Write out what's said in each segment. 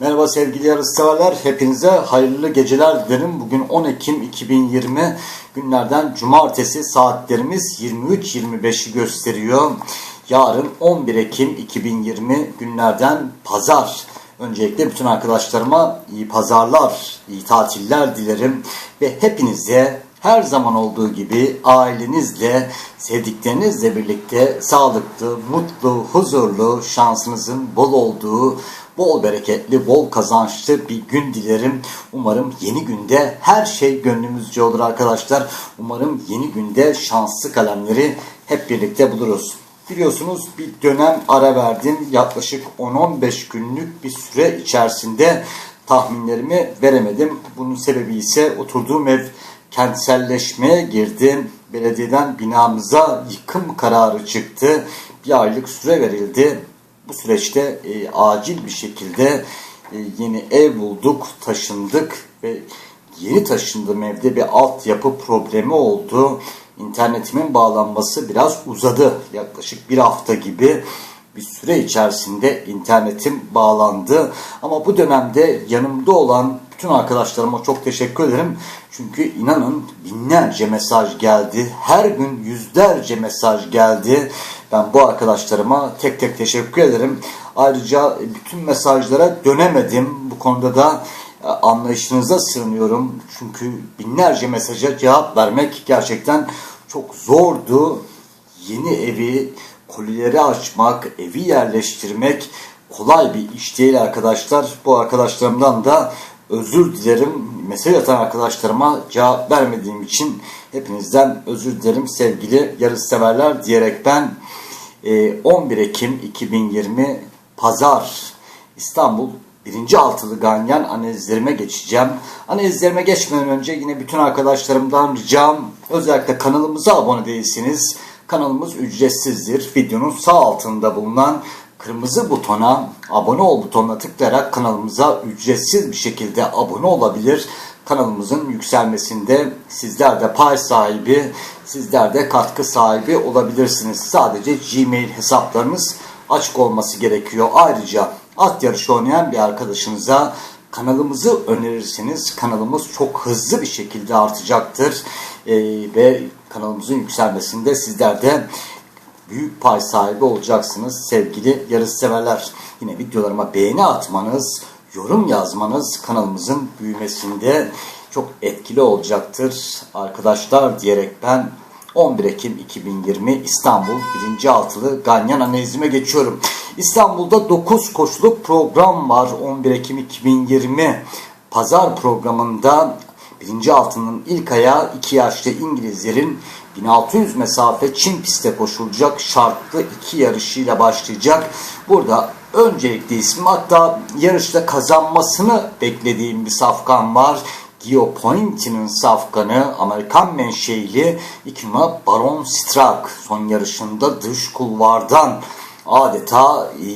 Merhaba sevgili yarışseverler. Hepinize hayırlı geceler dilerim. Bugün 10 Ekim 2020 günlerden cumartesi saatlerimiz 23.25'i gösteriyor. Yarın 11 Ekim 2020 günlerden pazar. Öncelikle bütün arkadaşlarıma iyi pazarlar, iyi tatiller dilerim ve hepinize her zaman olduğu gibi ailenizle, sevdiklerinizle birlikte sağlıklı, mutlu, huzurlu, şansınızın bol olduğu, bol bereketli, bol kazançlı bir gün dilerim. Umarım yeni günde her şey gönlümüzce olur arkadaşlar. Umarım yeni günde şanslı kalemleri hep birlikte buluruz. Biliyorsunuz bir dönem ara verdim. Yaklaşık 10-15 günlük bir süre içerisinde tahminlerimi veremedim. Bunun sebebi ise oturduğum ev kentselleşmeye girdi. Belediyeden binamıza yıkım kararı çıktı. Bir aylık süre verildi. Bu süreçte e, acil bir şekilde e, yeni ev bulduk, taşındık ve yeni taşındığım evde bir altyapı problemi oldu. İnternetimin bağlanması biraz uzadı. Yaklaşık bir hafta gibi bir süre içerisinde internetim bağlandı. Ama bu dönemde yanımda olan bütün arkadaşlarıma çok teşekkür ederim. Çünkü inanın binlerce mesaj geldi. Her gün yüzlerce mesaj geldi. Ben bu arkadaşlarıma tek tek teşekkür ederim. Ayrıca bütün mesajlara dönemedim. Bu konuda da e, anlayışınıza sığınıyorum. Çünkü binlerce mesaja cevap vermek gerçekten çok zordu. Yeni evi, kolileri açmak, evi yerleştirmek kolay bir iş değil arkadaşlar. Bu arkadaşlarımdan da özür dilerim. Mesaj atan arkadaşlarıma cevap vermediğim için hepinizden özür dilerim sevgili yarışseverler diyerek ben 11 Ekim 2020 Pazar İstanbul birinci altılı ganyan analizlerime geçeceğim. Analizlerime geçmeden önce yine bütün arkadaşlarımdan ricam özellikle kanalımıza abone değilsiniz. Kanalımız ücretsizdir. Videonun sağ altında bulunan kırmızı butona abone ol butonuna tıklayarak kanalımıza ücretsiz bir şekilde abone olabilir. Kanalımızın yükselmesinde sizler de pay sahibi, sizler de katkı sahibi olabilirsiniz. Sadece Gmail hesaplarınız açık olması gerekiyor. Ayrıca at yarışı oynayan bir arkadaşınıza kanalımızı önerirsiniz. Kanalımız çok hızlı bir şekilde artacaktır. Ee, ve kanalımızın yükselmesinde sizler de büyük pay sahibi olacaksınız sevgili yarışseverler. Yine videolarıma beğeni atmanız, yorum yazmanız kanalımızın büyümesinde çok etkili olacaktır arkadaşlar diyerek ben 11 Ekim 2020 İstanbul 1. Altılı Ganyan analizime geçiyorum. İstanbul'da 9 koşuluk program var 11 Ekim 2020 pazar programında 1. altının ilk ayağı 2 yaşlı İngilizlerin 1600 mesafe Çin pistte koşulacak şartlı iki yarışıyla başlayacak. Burada öncelikli ismi hatta yarışta kazanmasını beklediğim bir safkan var. Gio Pointi'nin safkanı Amerikan menşeili iki numara Baron Strak son yarışında dış kulvardan adeta e,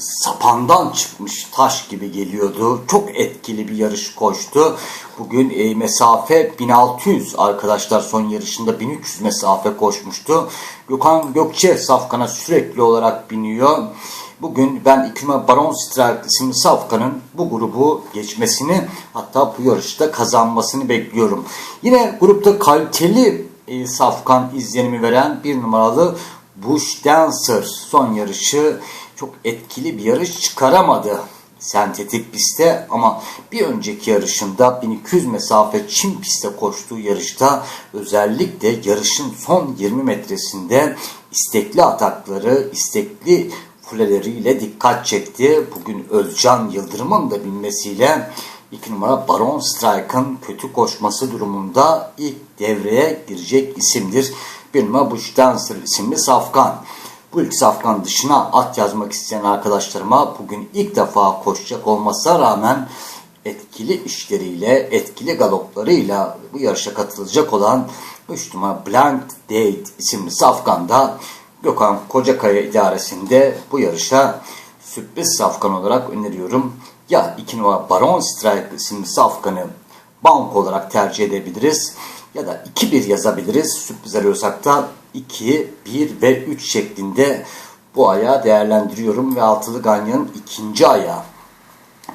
sapandan çıkmış taş gibi geliyordu. Çok etkili bir yarış koştu. Bugün e, mesafe 1600 arkadaşlar son yarışında 1300 mesafe koşmuştu. Gökhan Gökçe Safkan'a sürekli olarak biniyor. Bugün ben İkime Baron Strike isimli Safkan'ın bu grubu geçmesini hatta bu yarışta kazanmasını bekliyorum. Yine grupta kaliteli e, Safkan izlenimi veren bir numaralı Bush Dancer son yarışı çok etkili bir yarış çıkaramadı sentetik pistte ama bir önceki yarışında 1200 mesafe Çin pistte koştuğu yarışta özellikle yarışın son 20 metresinde istekli atakları, istekli fuleleriyle dikkat çekti. Bugün Özcan Yıldırım'ın da binmesiyle 2 numara Baron Strike'ın kötü koşması durumunda ilk devreye girecek isimdir. Bush Dancer isimli Safkan. Bu ilk safkan dışına at yazmak isteyen arkadaşlarıma bugün ilk defa koşacak olmasına rağmen etkili işleriyle, etkili galoplarıyla bu yarışa katılacak olan 3 numara Blind Date isimli safkanda Gökhan Kocakaya idaresinde bu yarışa sürpriz safkan olarak öneriyorum. Ya 2 numara Baron Strike isimli safkanı bank olarak tercih edebiliriz ya da 2-1 yazabiliriz. Sürpriz arıyorsak da 2, 1 ve 3 şeklinde bu ayağı değerlendiriyorum ve altılı ganyanın ikinci ayağı.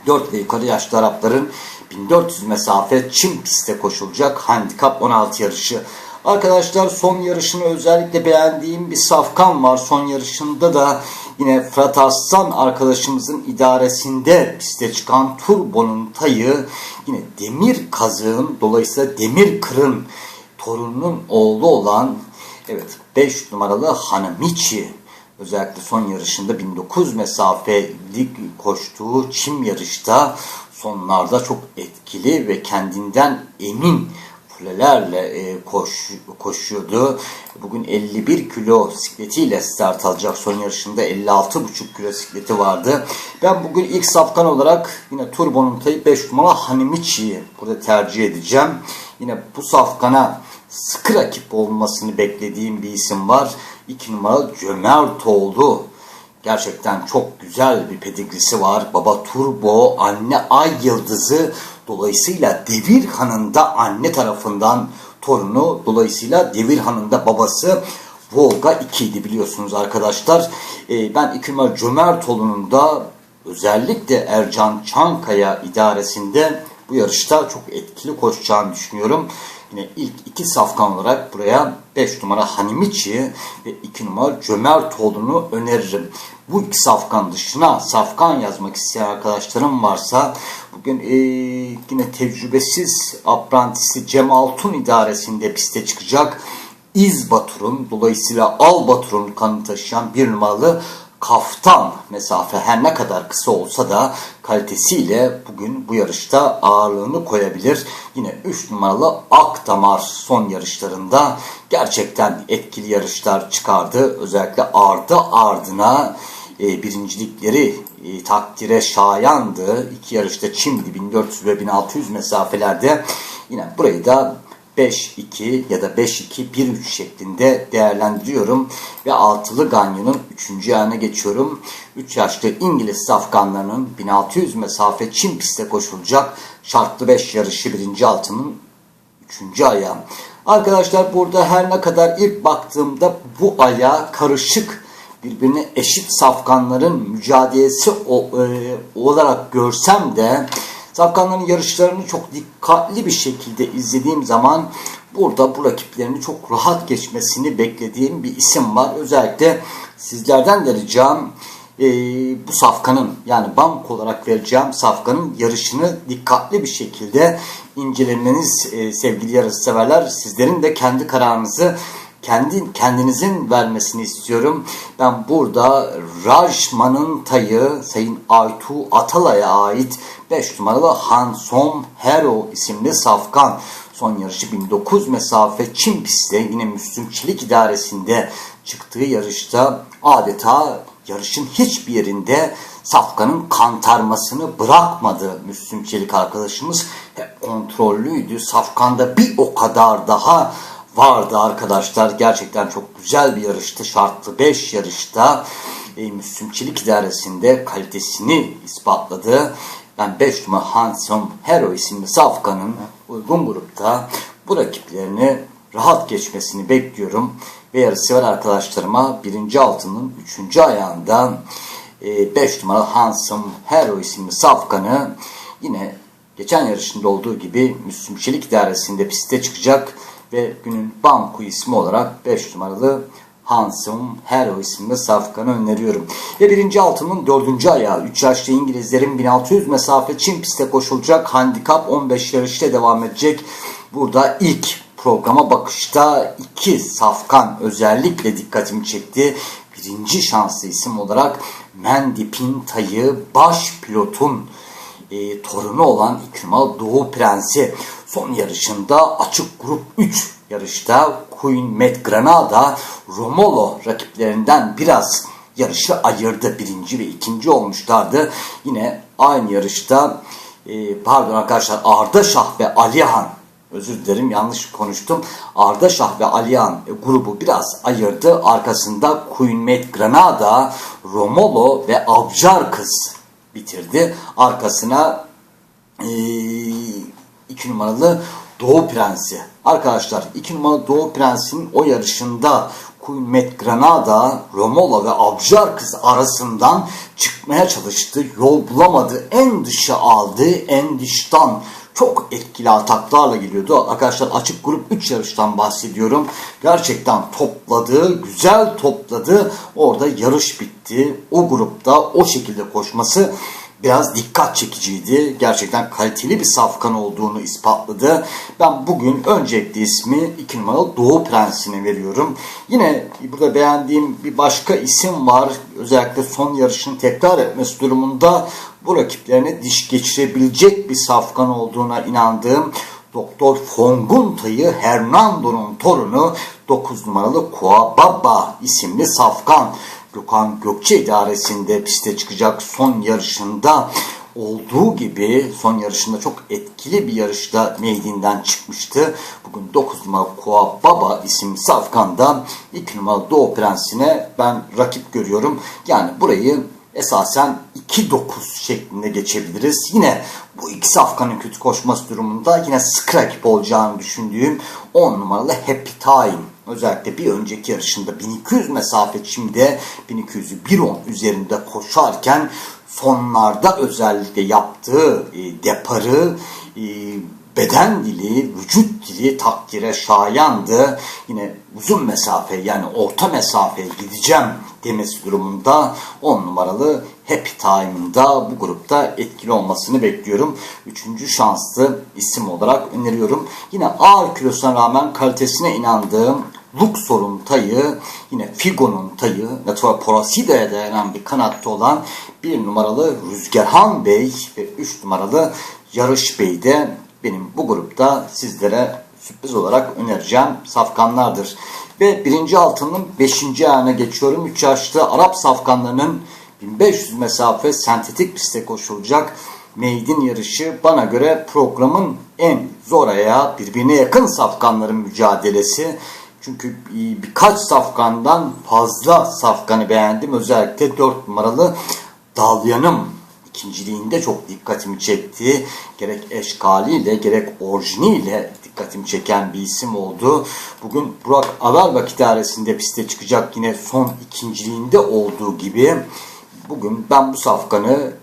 4 ve yukarı yaşlı Arapların 1400 mesafe çim pistte koşulacak handikap 16 yarışı. Arkadaşlar son yarışını özellikle beğendiğim bir safkan var. Son yarışında da yine Fırat Arslan arkadaşımızın idaresinde piste çıkan Turbo'nun tayı yine Demir Kazığın dolayısıyla Demir Kırın torununun oğlu olan evet 5 numaralı Hanamichi özellikle son yarışında 1900 mesafelik koştuğu çim yarışta sonlarda çok etkili ve kendinden emin fulelerle e, koş, koşuyordu. Bugün 51 kilo sikletiyle start alacak. Son yarışında 56,5 kilo sikleti vardı. Ben bugün ilk safkan olarak yine Turbo'nun tayı 5 numara Hanimichi'yi burada tercih edeceğim. Yine bu safkana sıkı rakip olmasını beklediğim bir isim var. 2 numara Cömertoğlu. Gerçekten çok güzel bir pedigrisi var. Baba Turbo, anne Ay Yıldızı. Dolayısıyla Devir Han'ın da anne tarafından torunu. Dolayısıyla Devir Han'ın da babası Volga 2 idi biliyorsunuz arkadaşlar. Ee, ben numara Cömertoğlu'nun da özellikle Ercan Çankaya idaresinde bu yarışta çok etkili koşacağını düşünüyorum. Yine ilk iki safkan olarak buraya 5 numara Hanimiçi ve 2 numara Cömertoğlu'nu öneririm. Bu iki safkan dışına safkan yazmak isteyen arkadaşlarım varsa bugün ee, yine tecrübesiz aprantisi Cem Altun idaresinde piste çıkacak. İz Batur'un dolayısıyla Al Batur'un kanını taşıyan bir numaralı kaftan mesafe her ne kadar kısa olsa da kalitesiyle bugün bu yarışta ağırlığını koyabilir. Yine 3 numaralı Akdamar son yarışlarında gerçekten etkili yarışlar çıkardı. Özellikle ardı ardına e, birincilikleri e, takdire şayandı. İki yarışta Çimdi 1400 ve 1600 mesafelerde yine burayı da 5-2 ya da 5-2-1-3 şeklinde değerlendiriyorum. Ve altılı Ganyon'un 3. ayağına geçiyorum. 3 yaşlı İngiliz safkanlarının 1600 mesafe Çin pistte koşulacak şartlı 5 yarışı 1. altının 3. ayağı. Arkadaşlar burada her ne kadar ilk baktığımda bu aya karışık birbirine eşit safkanların mücadelesi olarak görsem de Safkanların yarışlarını çok dikkatli bir şekilde izlediğim zaman burada bu rakiplerini çok rahat geçmesini beklediğim bir isim var. Özellikle sizlerden de ricam e, bu safkanın yani bank olarak vereceğim safkanın yarışını dikkatli bir şekilde incelemeniz e, sevgili yarış severler. Sizlerin de kendi kararınızı kendi kendinizin vermesini istiyorum. Ben burada Rajman'ın tayı Sayın Aytu Atalay'a ait 5 numaralı Hansom Hero isimli safkan. Son yarışı 1900 mesafe Çin pistte yine Müslüm Çelik idaresinde çıktığı yarışta adeta yarışın hiçbir yerinde safkanın kantarmasını bırakmadı Müslüm Çelik arkadaşımız. Hep kontrollüydü. Safkanda bir o kadar daha vardı arkadaşlar. Gerçekten çok güzel bir yarıştı. Şartlı 5 yarışta e, Müslüm Çelik idaresinde kalitesini ispatladı. Ben 5 numara Hansom Hero isimli Safkan'ın uygun grupta bu rakiplerini rahat geçmesini bekliyorum. Ve yarışsever arkadaşlarıma birinci altının 3. ayağında 5 e, numara Hansom Hero isimli Safkan'ı yine geçen yarışında olduğu gibi Müslüm Çelik idaresinde piste çıkacak ve günün banku ismi olarak 5 numaralı Hansum Hero isimli safkanı öneriyorum. Ve birinci altının dördüncü ayağı 3 yaşlı İngilizlerin 1600 mesafe Çin pistte koşulacak handikap 15 yarışta devam edecek. Burada ilk programa bakışta iki safkan özellikle dikkatimi çekti. Birinci şanslı isim olarak Mandy Pinta'yı baş pilotun e, torunu olan İkmal Doğu Prensi son yarışında açık grup 3 yarışta Queen Met Granada Romolo rakiplerinden biraz yarışı ayırdı. Birinci ve ikinci olmuşlardı. Yine aynı yarışta e, pardon arkadaşlar Ardaşah ve Alihan özür dilerim yanlış konuştum. Ardaşah ve Alihan e, grubu biraz ayırdı. Arkasında Queen Met Granada, Romolo ve Abjar Kız bitirdi. Arkasına e, iki numaralı Doğu Prensi. Arkadaşlar 2 numaralı Doğu Prensi'nin o yarışında Queen Met Granada, Romola ve Avcar kız arasından çıkmaya çalıştı. Yol bulamadı. En dışa aldı. En dıştan çok etkili ataklarla geliyordu. Arkadaşlar açık grup 3 yarıştan bahsediyorum. Gerçekten topladı, güzel topladı. Orada yarış bitti. O grupta o şekilde koşması biraz dikkat çekiciydi. Gerçekten kaliteli bir safkan olduğunu ispatladı. Ben bugün öncelikli ismi 2 numaralı Doğu Prensi'ne veriyorum. Yine burada beğendiğim bir başka isim var. Özellikle son yarışını tekrar etmesi durumunda bu rakiplerine diş geçirebilecek bir safkan olduğuna inandığım Doktor Fongunta'yı Hernando'nun torunu 9 numaralı Kuababa isimli safkan. Gökhan Gökçe idaresinde piste çıkacak son yarışında olduğu gibi son yarışında çok etkili bir yarışta meydinden çıkmıştı. Bugün 9 numaralı Koa Baba isimli safkanda 2 numaralı Doğu Prensi'ne ben rakip görüyorum. Yani burayı esasen 2-9 şeklinde geçebiliriz. Yine bu iki safkanın kötü koşması durumunda yine sık rakip olacağını düşündüğüm 10 numaralı Happy Time. Özellikle bir önceki yarışında 1200 mesafe şimdi 1200'ü 1.10 üzerinde koşarken sonlarda özellikle yaptığı e, deparı e, beden dili, vücut dili takdire şayandı. Yine uzun mesafe yani orta mesafeye gideceğim demesi durumunda 10 numaralı Happy Time'ın da bu grupta etkili olmasını bekliyorum. Üçüncü şanslı isim olarak öneriyorum. Yine ağır kilosuna rağmen kalitesine inandığım Luxor'un tayı, yine Figo'nun tayı, Natural Poraside'ye dayanan bir kanatta olan bir numaralı Rüzgarhan Bey ve üç numaralı Yarış Bey de benim bu grupta sizlere sürpriz olarak önereceğim safkanlardır. Ve birinci altının beşinci ayağına geçiyorum. 3 yaşlı Arap safkanlarının 1500 mesafe sentetik pistte koşulacak meydin yarışı bana göre programın en zor ayağı birbirine yakın safkanların mücadelesi. Çünkü birkaç safkandan fazla safkanı beğendim. Özellikle 4 numaralı Dalyanım ikinciliğinde çok dikkatimi çekti. Gerek eşkaliyle gerek orijiniyle dikkatimi çeken bir isim oldu. Bugün Burak Alar vakit idaresinde piste çıkacak yine son ikinciliğinde olduğu gibi. Bugün ben bu safkanı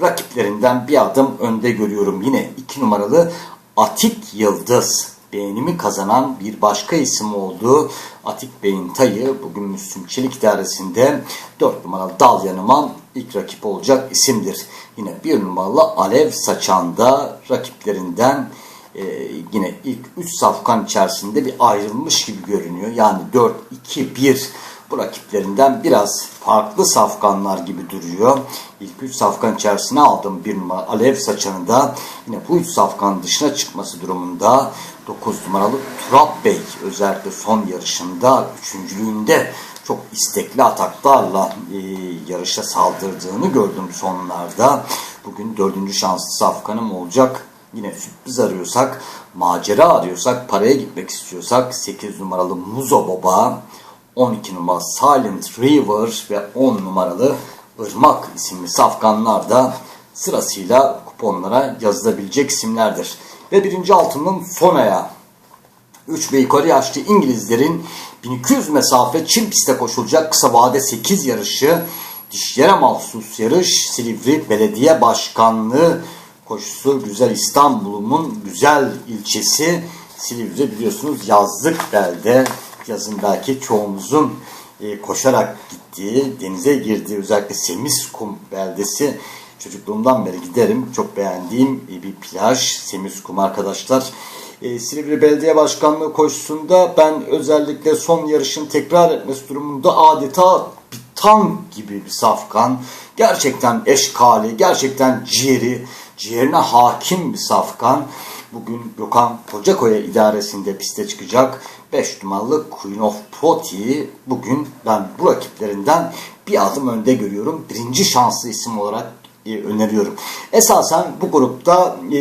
rakiplerinden bir adım önde görüyorum. Yine iki numaralı Atik Yıldız beğenimi kazanan bir başka isim oldu. Atik Bey'in tayı bugün Müslüm Çelik idaresinde 4 numaralı Dal Yanıman ilk rakip olacak isimdir. Yine bir numaralı Alev Saçan'da rakiplerinden e, yine ilk 3 safkan içerisinde bir ayrılmış gibi görünüyor. Yani 4-2-1 bu rakiplerinden biraz farklı safkanlar gibi duruyor. İlk 3 safkan içerisine aldığım bir numara Alev Saçan'ı da yine bu 3 safkan dışına çıkması durumunda 9 numaralı Turap Bey özellikle son yarışında üçüncülüğünde çok istekli ataklarla e, yarışa saldırdığını gördüm sonlarda. Bugün dördüncü şanslı safkanım olacak. Yine sürpriz arıyorsak, macera arıyorsak, paraya gitmek istiyorsak 8 numaralı Muzo Baba, 12 numaralı Silent River ve 10 numaralı Irmak isimli safkanlar da sırasıyla kuponlara yazılabilecek isimlerdir. Ve birinci altının son ayağı. 3 ve yaşlı İngilizlerin 1200 mesafe Çin pistte koşulacak kısa vade 8 yarışı dişlere mahsus yarış Silivri Belediye Başkanlığı koşusu Güzel İstanbul'un güzel ilçesi Silivri biliyorsunuz yazlık belde yazın belki çoğumuzun e, koşarak gittiği denize girdiği özellikle Semiskum beldesi çocukluğumdan beri giderim. Çok beğendiğim bir plaj. Semiskum arkadaşlar. E, Silivri Belediye Başkanlığı koşusunda ben özellikle son yarışın tekrar etmesi durumunda adeta bir tank gibi bir safkan. Gerçekten eşkali, gerçekten ciğeri, ciğerine hakim bir safkan. Bugün Gökhan Kocakoya idaresinde piste çıkacak. 5 numaralı Queen of Proti bugün ben bu rakiplerinden bir adım önde görüyorum. Birinci şanslı isim olarak öneriyorum. Esasen bu grupta e,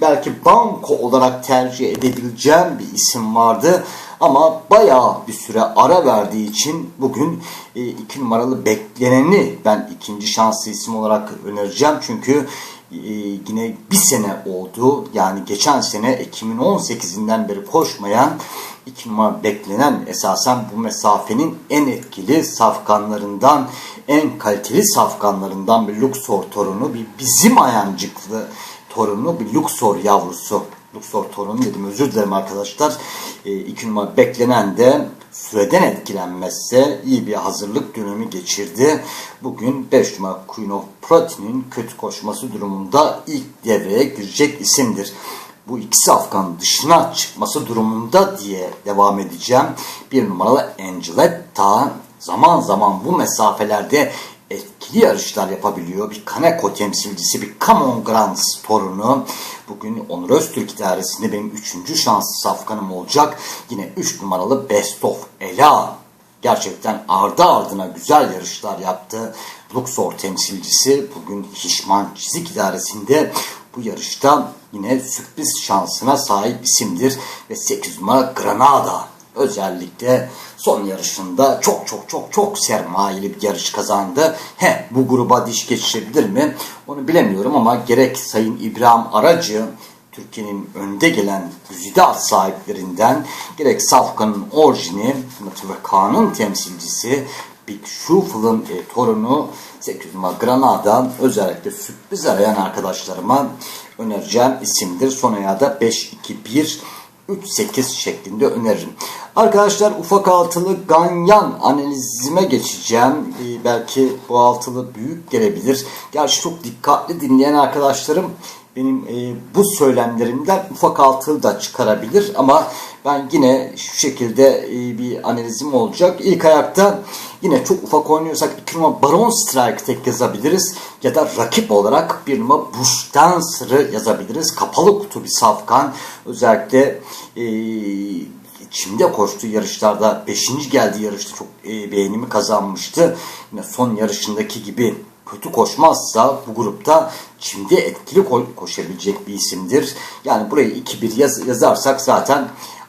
belki banko olarak tercih edebileceğim bir isim vardı. Ama bayağı bir süre ara verdiği için bugün e, iki numaralı bekleneni ben ikinci şanslı isim olarak önereceğim. Çünkü e, yine bir sene oldu. Yani geçen sene Ekim'in 18'inden beri koşmayan iki numara beklenen esasen bu mesafenin en etkili safkanlarından, en kaliteli safkanlarından bir Luxor torunu, bir bizim ayancıklı torunu, bir Luxor yavrusu. Luxor torunu dedim özür dilerim arkadaşlar. E, iki numara beklenen de süreden etkilenmezse iyi bir hazırlık dönemi geçirdi. Bugün 5 numara Queen of Protein'in kötü koşması durumunda ilk devreye girecek isimdir. Bu ikisi Afgan dışına çıkması durumunda diye devam edeceğim. Bir numaralı Angeletta zaman zaman bu mesafelerde etkili yarışlar yapabiliyor. Bir Kaneko temsilcisi, bir Common Grands torunu. Bugün Onur Öztürk idaresinde benim üçüncü şanslı safkanım olacak. Yine 3 numaralı Best of Ela. Gerçekten ardı ardına güzel yarışlar yaptı. Luxor temsilcisi bugün Hişman Çizik idaresinde bu yarışta yine sürpriz şansına sahip isimdir. Ve 8 numara Granada özellikle son yarışında çok çok çok çok sermayeli bir yarış kazandı. He bu gruba diş geçirebilir mi? Onu bilemiyorum ama gerek Sayın İbrahim Aracı Türkiye'nin önde gelen güzide at sahiplerinden gerek Safkan'ın orijini ve Kaan'ın temsilcisi Big Shuffle'ın e, torunu 8 numara Granada özellikle sürpriz arayan arkadaşlarıma önereceğim isimdir. Son ayağı da 5-2-1 3-8 şeklinde öneririm. Arkadaşlar ufak altılı ganyan analizime geçeceğim. Ee, belki bu altılı büyük gelebilir. Gerçi çok dikkatli dinleyen arkadaşlarım benim e, bu söylemlerimden ufak altılı da çıkarabilir ama ben yine şu şekilde e, bir analizim olacak. İlk ayakta yine çok ufak oynuyorsak 2 numara Baron Strike tek yazabiliriz ya da rakip olarak bir numara Bush Dancer'ı yazabiliriz. Kapalı kutu bir safkan. Özellikle e, Çim'de koştuğu yarışlarda 5. geldiği yarışta çok e, beğenimi kazanmıştı. Yine son yarışındaki gibi kötü koşmazsa bu grupta Çim'de etkili ko koşabilecek bir isimdir. Yani burayı 2-1 yaz yazarsak zaten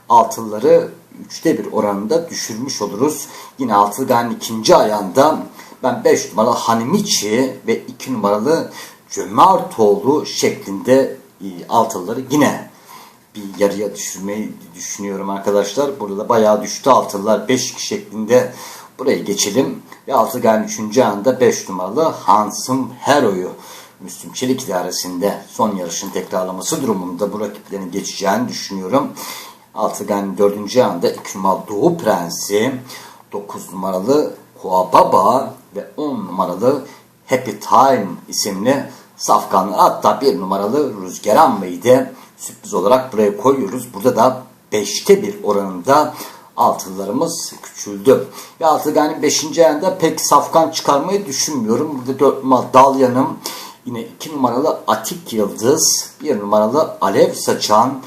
altılları 3'te 1 oranında düşürmüş oluruz. Yine altılganın ikinci ayağında ben 5 numaralı Hanimiçi ve 2 numaralı Cömertoğlu şeklinde e, altılları yine bir yarıya düşürmeyi düşünüyorum arkadaşlar. Burada da bayağı düştü altılılar 5 şeklinde buraya geçelim. Ve altıgan 3. anda 5 numaralı Hansım Hero'yu Müslüm Çelik idaresinde son yarışın tekrarlaması durumunda bu rakiplerin geçeceğini düşünüyorum. Altıgan 4. anda 2 numaralı Doğu Prensi, 9 numaralı Kuababa ve 10 numaralı Happy Time isimli safkanlar. Hatta 1 numaralı Rüzgaran Bey'i de sürpriz olarak buraya koyuyoruz. Burada da 5'te 1 oranında altılılarımız küçüldü. Ve altıganin 5. ayında pek safkan çıkarmayı düşünmüyorum. Burada 4 numaralı Dalyan'ım, yine 2 numaralı Atik Yıldız, 1 numaralı Alev Saçan,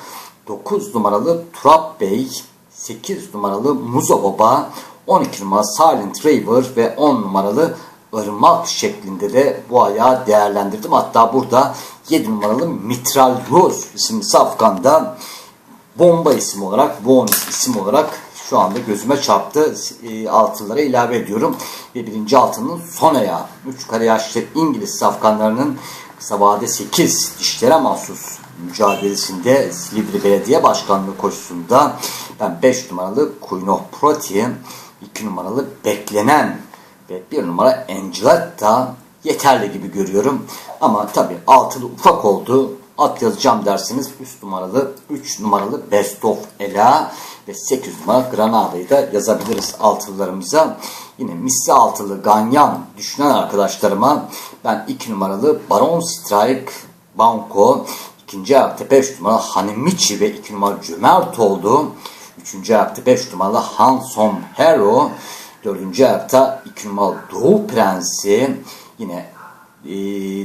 9 numaralı Turap Bey, 8 numaralı Muzo Baba, 12 numaralı Silent Raver ve 10 numaralı Irmak şeklinde de bu ayağı değerlendirdim. Hatta burada 7 numaralı Mitral Rose isimli safkanda bomba isim olarak, bonus isim olarak şu anda gözüme çarptı. E, altılara ilave ediyorum. Ve birinci altının son ayağı. 3 kare yaşlı İngiliz safkanlarının kısa vade 8 dişlere mahsus mücadelesinde Silivri Belediye Başkanlığı koşusunda ben 5 numaralı Queen of Protein, 2 numaralı Beklenen ve 1 numara Angeletta yeterli gibi görüyorum. Ama tabi altılı ufak oldu. At yazacağım derseniz üst numaralı 3 numaralı Best of Ela ve 8 numara Granada'yı da yazabiliriz altılılarımıza. Yine misli altılı Ganyan düşünen arkadaşlarıma ben 2 numaralı Baron Strike Banco ikinci ayakta 5 numaralı Hanemichi ve 2 numara Cömert oldu. Üçüncü ayakta 5 numaralı Hansom Hero. Dördüncü ayakta 2 numaralı Doğu Prensi. Yine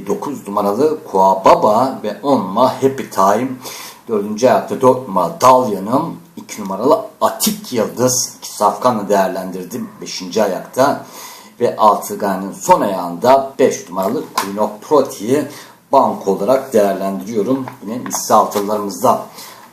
9 e, numaralı Kuababa ve 10 numara Happy Time. Dördüncü ayakta 4 numara Dalya'nın 2 numaralı Atik Yıldız. Safkanla değerlendirdim 5. ayakta. Ve Altıgan'ın son ayağında 5 numaralı Prote'yi bank olarak değerlendiriyorum. Yine liste altılarımızda.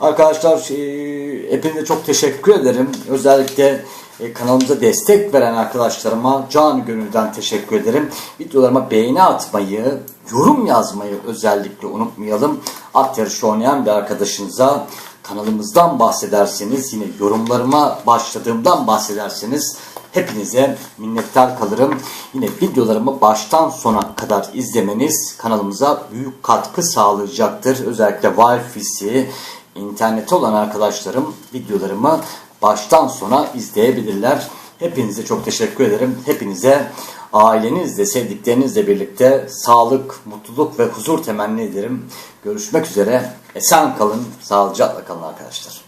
Arkadaşlar e, hepinize çok teşekkür ederim. Özellikle E, kanalımıza destek veren arkadaşlarıma can gönülden teşekkür ederim. Videolarıma beğeni atmayı, yorum yazmayı özellikle unutmayalım. At yarışı oynayan bir arkadaşınıza kanalımızdan bahsederseniz yine yorumlarıma başladığımdan bahsederseniz hepinize minnettar kalırım. Yine videolarımı baştan sona kadar izlemeniz kanalımıza büyük katkı sağlayacaktır. Özellikle Wi-Fi'si, interneti olan arkadaşlarım videolarımı baştan sona izleyebilirler. Hepinize çok teşekkür ederim. Hepinize ailenizle, sevdiklerinizle birlikte sağlık, mutluluk ve huzur temenni ederim. Görüşmek üzere. Esen kalın, sağlıcakla kalın arkadaşlar.